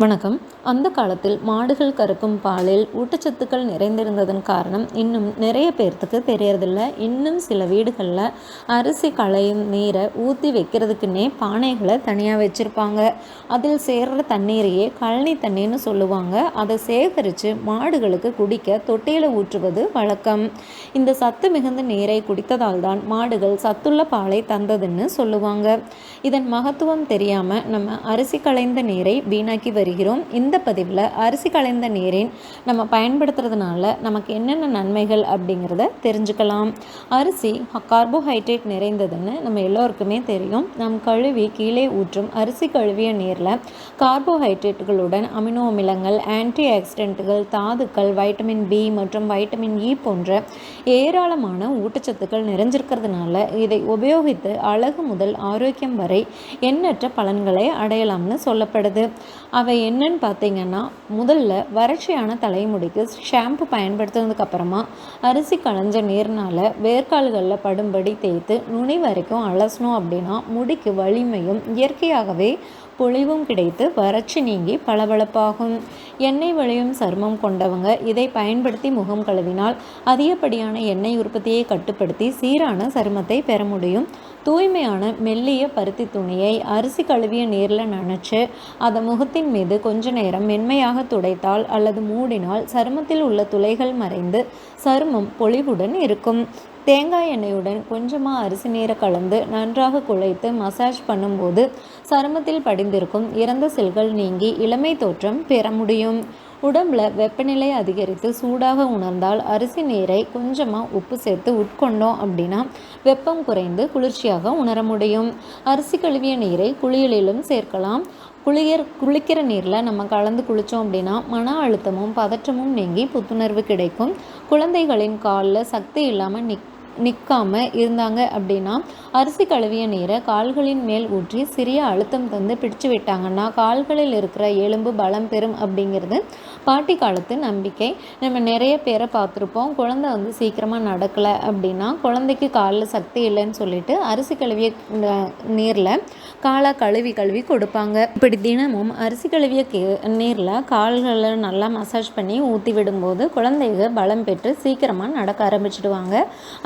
வணக்கம். அந்த காலத்தில் மாடுகள் கறக்கும் பாலில் ஊட்டச்சத்துக்கள் நிறைந்திருந்ததன் காரணம் இன்னும் நிறைய பேர்த்துக்கு தெரியறதில்ல. இன்னும் சில வீடுகளில் அரிசி களையும் நீரை ஊற்றி வைக்கிறதுக்குன்னே பானைகளை தனியாக வச்சுருப்பாங்க. அதில் சேர்கிற தண்ணீரையே கழனி தண்ணின்னு சொல்லுவாங்க. அதை சேகரித்து மாடுகளுக்கு குடிக்க தொட்டியில் ஊற்றுவது வழக்கம். இந்த சத்து மிகுந்த நீரை குடித்ததால் தான் மாடுகள் சத்துள்ள பாலை தந்ததுன்னு சொல்லுவாங்க. இதன் மகத்துவம் தெரியாமல் நம்ம அரிசி களைந்த நீரை வீணாக்கி வருகிறோம் இந்த பதிவில் அரிசி களைந்த நீரின் நம்ம பயன்படுத்துறதுனால நமக்கு என்னென்ன நன்மைகள் அப்படிங்கிறத தெரிஞ்சுக்கலாம். அரிசி கார்போஹைட்ரேட் நிறைந்ததுன்னு நம்ம எல்லோருக்குமே தெரியும். நம் கழுவி கீழே ஊற்றும் அரிசி கழுவிய நீரில் கார்போஹைட்ரேட்டுகளுடன் அமினோ அமிலங்கள் ஆன்டி ஆக்சிடென்ட்டுகள் தாதுக்கள் வைட்டமின் பி மற்றும் வைட்டமின் இ e போன்ற ஏராளமான ஊட்டச்சத்துக்கள் நிறைஞ்சிருக்கிறதுனால இதை உபயோகித்து அழகு முதல் ஆரோக்கியம் வரை எண்ணற்ற பலன்களை அடையலாம்னு சொல்லப்படுது. அவை என்னன்னு பார்த்தீங்கன்னா முதல்ல வறட்சியான தலைமுடிக்கு ஷாம்பு பயன்படுத்தினதுக்கப்புறமா அரிசி களைஞ்ச நீர்னால் வேர்க்கால்களில் படும்படி தேய்த்து நுனி வரைக்கும் அலசணும் அப்படின்னா முடிக்கு வலிமையும் இயற்கையாகவே பொழிவும் கிடைத்து வறட்சி நீங்கி பளபளப்பாகும். எண்ணெய் வழியும் சருமம் கொண்டவங்க இதை பயன்படுத்தி முகம் கழுவினால் அதிகப்படியான எண்ணெய் உற்பத்தியை கட்டுப்படுத்தி சீரான சருமத்தை பெற முடியும். தூய்மையான மெல்லிய பருத்தி துணியை அரிசி கழுவிய நீரில் நனைச்சு அதை முகத்தின் மீது கொஞ்ச நேரம் மென்மையாக துடைத்தால் அல்லது மூடினால் சருமத்தில் உள்ள துளைகள் மறைந்து சருமம் பொலிவுடன் இருக்கும். தேங்காய் எண்ணெயுடன் கொஞ்சமாக அரிசி நீரை கலந்து நன்றாக குழைத்து மசாஜ் பண்ணும்போது சருமத்தில் படிந்திருக்கும் இறந்த செல்கள் நீங்கி இளமை தோற்றம் பெற முடியும். உடம்புல வெப்பநிலை அதிகரித்து சூடாக உணர்ந்தால் அரிசி நீரை கொஞ்சமாக உப்பு சேர்த்து உட்கொண்டோம் அப்படின்னா வெப்பம் குறைந்து குளிர்ச்சியாக உணர முடியும். அரிசி கழுவிய நீரை குளியலிலும் சேர்க்கலாம். குளியர் குளிக்கிற நீரில் நம்ம கலந்து குளித்தோம் அப்படின்னா மன அழுத்தமும் பதற்றமும் நீங்கி புத்துணர்வு கிடைக்கும். குழந்தைகளின் காலில் சக்தி இல்லாமல் நிக் நிற்காம இருந்தாங்க அப்படின்னா அரிசி கழுவிய நீரை கால்களின் மேல் ஊற்றி சிறிய அழுத்தம் தந்து பிடிச்சு விட்டாங்கன்னா கால்களில் இருக்கிற எலும்பு பலம் பெறும் அப்படிங்கிறது பாட்டி காலத்து நம்பிக்கை. நம்ம நிறைய பேரை பார்த்துருப்போம். குழந்தை வந்து சீக்கிரமாக நடக்கலை அப்படின்னா குழந்தைக்கு காலில் சக்தி இல்லைன்னு சொல்லிட்டு அரிசி கழுவிய நீரில் காலை கழுவி கழுவி கொடுப்பாங்க. இப்படி தினமும் அரிசி கழுவிய நீரில் கால்களை நல்லா மசாஜ் பண்ணி ஊற்றி விடும்போது குழந்தைகள் பலம் பெற்று சீக்கிரமாக நடக்க ஆரம்பிச்சிடுவாங்க.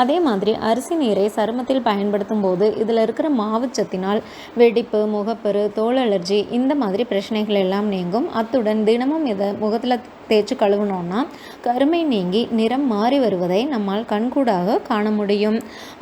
அதே அதே மாதிரி அரிசி நீரை சருமத்தில் பயன்படுத்தும் போது இதில் இருக்கிற மாவுச்சத்தினால் வெடிப்பு முகப்பரு தோல் அலர்ஜி இந்த மாதிரி பிரச்சனைகள் எல்லாம் நீங்கும். அத்துடன் தினமும் இதை முகத்தில் مطلب தேய்ச்சி கழுவினோன்னா கருமை நீங்கி நிறம் மாறி வருவதை நம்மால் கண்கூடாக காண முடியும்.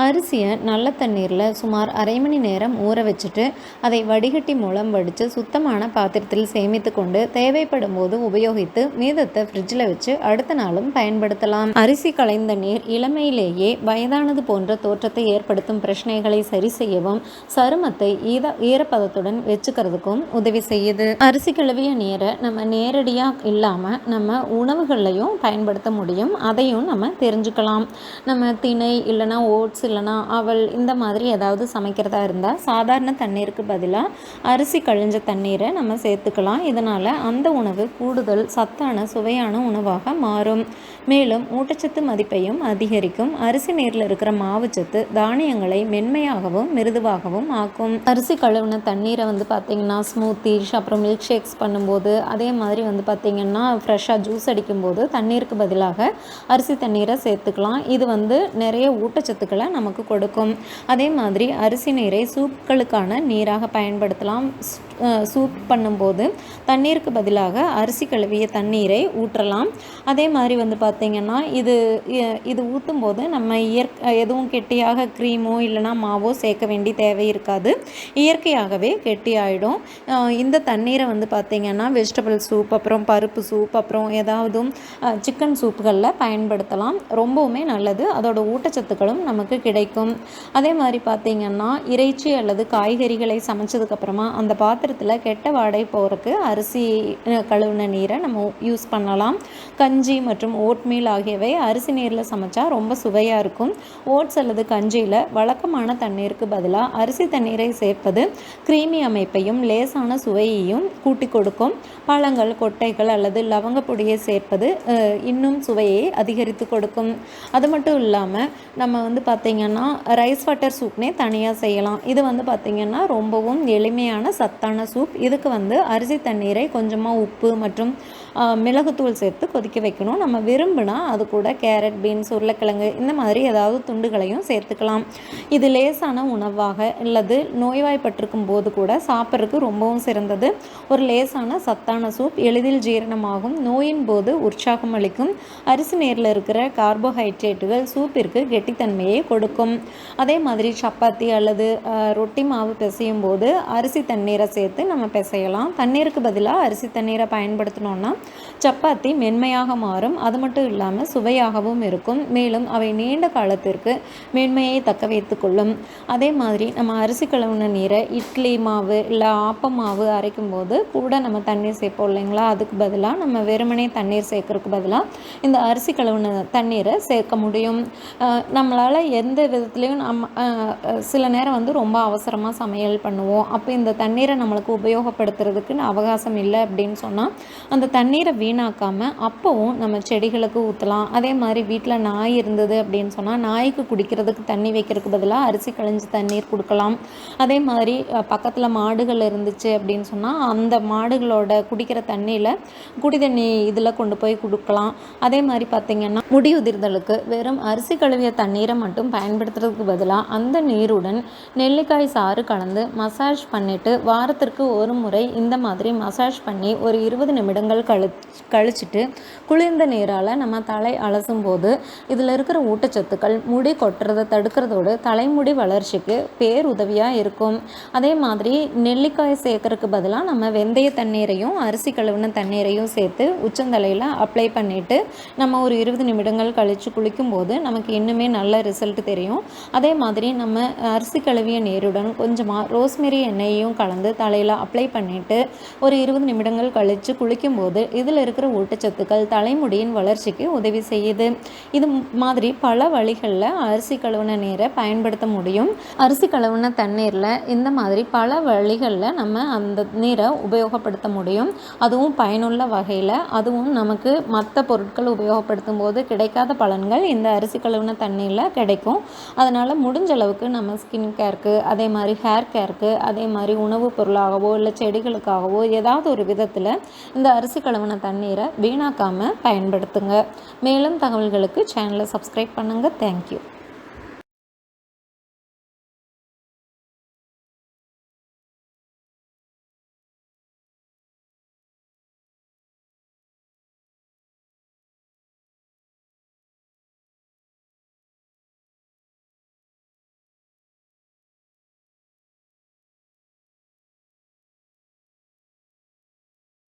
அரிசியை நல்ல தண்ணீரில் சுமார் அரை மணி நேரம் ஊற வச்சுட்டு அதை வடிகட்டி மூலம் வடித்து சுத்தமான பாத்திரத்தில் சேமித்து கொண்டு தேவைப்படும் போது உபயோகித்து மீதத்தை ஃப்ரிட்ஜில் வச்சு அடுத்த நாளும் பயன்படுத்தலாம். அரிசி கலைந்த நீர் இளமையிலேயே வயதானது போன்ற தோற்றத்தை ஏற்படுத்தும் பிரச்சனைகளை சரி செய்யவும் சருமத்தை ஈத ஈரப்பதத்துடன் வச்சுக்கிறதுக்கும் உதவி செய்யுது. அரிசி கழுவிய நீரை நம்ம நேரடியாக இல்லாமல் நம்ம உணவுகள்லையும் பயன்படுத்த முடியும். அதையும் நம்ம தெரிஞ்சுக்கலாம். நம்ம திணை இல்லைனா ஓட்ஸ் இல்லைனா அவல் இந்த மாதிரி ஏதாவது சமைக்கிறதா இருந்தால் சாதாரண தண்ணீருக்கு பதிலாக அரிசி கழிஞ்ச தண்ணீரை நம்ம சேர்த்துக்கலாம். இதனால் அந்த உணவு கூடுதல் சத்தான சுவையான உணவாக மாறும். மேலும் ஊட்டச்சத்து மதிப்பையும் அதிகரிக்கும். அரிசி நீரில் இருக்கிற மாவுச்சத்து தானியங்களை மென்மையாகவும் மிருதுவாகவும் ஆக்கும். அரிசி கழுவின தண்ணீரை வந்து பார்த்திங்கன்னா ஸ்மூத்திஷ் அப்புறம் மில்க் ஷேக்ஸ் பண்ணும்போது அதே மாதிரி வந்து பார்த்திங்கன்னா ஃப்ரெஷ் ஃப்ரெஷ்ஷாக ஜூஸ் அடிக்கும்போது தண்ணீருக்கு பதிலாக அரிசி தண்ணீரை சேர்த்துக்கலாம். இது வந்து நிறைய ஊட்டச்சத்துக்களை நமக்கு கொடுக்கும். அதே மாதிரி அரிசி நீரை சூப்களுக்கான நீராக பயன்படுத்தலாம். சூப் பண்ணும்போது தண்ணீருக்கு பதிலாக அரிசி கழுவிய தண்ணீரை ஊற்றலாம். அதே மாதிரி வந்து பார்த்திங்கன்னா இது இது ஊற்றும் போது நம்ம இயற்கை எதுவும் கெட்டியாக க்ரீமோ இல்லைனா மாவோ சேர்க்க வேண்டிய தேவை இருக்காது. இயற்கையாகவே கெட்டியாயிடும். இந்த தண்ணீரை வந்து பார்த்திங்கன்னா வெஜிடபிள் சூப் அப்புறம் பருப்பு சூப் அப்புறம் அப்புறம் ஏதாவது சிக்கன் சூப்புகளில் பயன்படுத்தலாம். ரொம்பவுமே நல்லது. அதோட ஊட்டச்சத்துக்களும் நமக்கு கிடைக்கும். அதே மாதிரி பார்த்திங்கன்னா இறைச்சி அல்லது காய்கறிகளை சமைச்சதுக்கப்புறமா அந்த பாத்திரத்தில் கெட்ட வாடை போகிறதுக்கு அரிசி கழுவின நீரை நம்ம யூஸ் பண்ணலாம். கஞ்சி மற்றும் ஓட்மீல் ஆகியவை அரிசி நீரில் சமைச்சா ரொம்ப சுவையாக இருக்கும். ஓட்ஸ் அல்லது கஞ்சியில் வழக்கமான தண்ணீருக்கு பதிலாக அரிசி தண்ணீரை சேர்ப்பது கிரீமி அமைப்பையும் லேசான சுவையையும் கூட்டி கொடுக்கும். பழங்கள் கொட்டைகள் அல்லது லவங்க பொடியை சேர்ப்பது இன்னும் சுவையை அதிகரித்து கொடுக்கும். அது மட்டும் இல்லாமல் நம்ம வந்து பார்த்திங்கன்னா ரைஸ் வாட்டர் சூப்னே தனியாக செய்யலாம். இது வந்து பார்த்திங்கன்னா ரொம்பவும் எளிமையான சத்தான சூப் இதுக்கு வந்து அரிசி தண்ணீரை கொஞ்சமாக உப்பு மற்றும் மிளகுத்தூள் சேர்த்து கொதிக்க வைக்கணும். நம்ம விரும்பினா அது கூட கேரட் பீன்ஸ் உருளைக்கிழங்கு இந்த மாதிரி ஏதாவது துண்டுகளையும் சேர்த்துக்கலாம். இது லேசான உணவாக அல்லது நோய்வாய்ப்பட்டிருக்கும் போது கூட சாப்பிட்றதுக்கு ரொம்பவும் சிறந்தது. ஒரு லேசான சத்தான சூப் எளிதில் ஜீரணமாகும். நோயின் போது உற்சாகம் அளிக்கும். அரிசி நேரில் இருக்கிற கார்போஹைட்ரேட்டுகள் சூப்பிற்கு கெட்டித்தன்மையை கொடுக்கும். அதே மாதிரி சப்பாத்தி அல்லது ரொட்டி மாவு பிசையும் போது அரிசி தண்ணீரை சேர்த்து நம்ம பிசையலாம். தண்ணீருக்கு பதிலாக அரிசி தண்ணீரை பயன்படுத்தினோன்னா சப்பாத்தி மென்மையாக மாறும். அது மட்டும் இல்லாமல் சுவையாகவும் இருக்கும். மேலும் அவை நீண்ட காலத்திற்கு மென்மையை தக்க வைத்து கொள்ளும். அதே மாதிரி நம்ம அரிசி கழுவுன நீரை இட்லி மாவு இல்லை ஆப்ப மாவு அரைக்கும் போது கூட நம்ம தண்ணீர் சேர்ப்போம் இல்லைங்களா? அதுக்கு பதிலாக நம்ம வெறும் வெறுமனே தண்ணீர் சேர்க்கறதுக்கு பதிலாக இந்த அரிசி கழுவுன தண்ணீரை சேர்க்க முடியும். நம்மளால் எந்த விதத்துலேயும் நம்ம சில நேரம் வந்து ரொம்ப அவசரமாக சமையல் பண்ணுவோம். அப்போ இந்த தண்ணீரை நம்மளுக்கு உபயோகப்படுத்துறதுக்குன்னு அவகாசம் இல்லை அப்படின்னு சொன்னால் அந்த தண்ணீரை வீணாக்காமல் அப்போவும் நம்ம செடிகளுக்கு ஊற்றலாம் அதே மாதிரி வீட்டில் நாய் இருந்தது அப்படின்னு சொன்னால் நாய்க்கு குடிக்கிறதுக்கு தண்ணி வைக்கிறதுக்கு பதிலாக அரிசி கழிஞ்சு தண்ணீர் கொடுக்கலாம். அதே மாதிரி பக்கத்தில் மாடுகள் இருந்துச்சு அப்படின்னு சொன்னால் அந்த மாடுகளோட குடிக்கிற தண்ணியில் குடி தண்ணி இதில் கொண்டு போய் கொடுக்கலாம். அதே மாதிரி பார்த்திங்கன்னா முடி உதிர்தலுக்கு வெறும் அரிசி கழுவிய தண்ணீரை மட்டும் பயன்படுத்துறதுக்கு பதிலாக அந்த நீருடன் நெல்லிக்காய் சாறு கலந்து மசாஜ் பண்ணிவிட்டு வாரத்திற்கு ஒரு முறை இந்த மாதிரி மசாஜ் பண்ணி ஒரு இருபது நிமிடங்கள் கழி கழிச்சிட்டு குளிர்ந்த நீரால் நம்ம தலை அலசும் போது இதில் இருக்கிற ஊட்டச்சத்துக்கள் முடி கொட்டுறதை தடுக்கிறதோடு தலைமுடி வளர்ச்சிக்கு பேருதவியாக இருக்கும். அதே மாதிரி நெல்லிக்காய் சேர்க்கறதுக்கு பதிலாக நம்ம வெந்தய தண்ணீரையும் அரிசி கழுவின தண்ணீரையும் சேர்த்து உச்சந்தலையில் அப்ளை பண்ணிவிட்டு நம்ம ஒரு இருபது நிமிடங்கள் கழித்து குளிக்கும்போது நமக்கு இன்னுமே நல்ல ரிசல்ட் தெரியும். அதே மாதிரி நம்ம அரிசி கழுவிய நீருடன் கொஞ்சமாக ரோஸ்மெரி எண்ணெயையும் கலந்து தலையில் அப்ளை பண்ணிவிட்டு ஒரு இருபது நிமிடங்கள் கழித்து குளிக்கும்போது இதில் இருக்கிற ஊட்டச்சத்துக்கள் தலைமுடியின் வளர்ச்சிக்கு உதவி செய்யுது. இது மாதிரி பல வழிகளில் அரிசி கழுவுன நீரை பயன்படுத்த முடியும். அரிசி கழுவுன தண்ணீரில் இந்த மாதிரி பல வழிகளில் நம்ம அந்த நீரை உபயோகப்படுத்த முடியும். அதுவும் பயனுள்ள வகையில் அதுவும் நமக்கு மற்ற பொருட்கள் உபயோகப்படுத்தும் போது கிடைக்காத பலன்கள் இந்த அரிசி கழுவுன தண்ணீரில் கிடைக்கும். அதனால் முடிஞ்ச அளவுக்கு நம்ம ஸ்கின் கேருக்கு அதே மாதிரி ஹேர் கேருக்கு அதே மாதிரி உணவுப் பொருளாகவோ இல்லை செடிகளுக்காகவோ ஏதாவது ஒரு விதத்தில் இந்த அரிசி கழுவின கழுவுன தண்ணீரை வீணாக்காமல் பயன்படுத்துங்க. மேலும் தகவல்களுக்கு சேனலை சப்ஸ்கிரைப் பண்ணுங்கள் தேங்க்யூ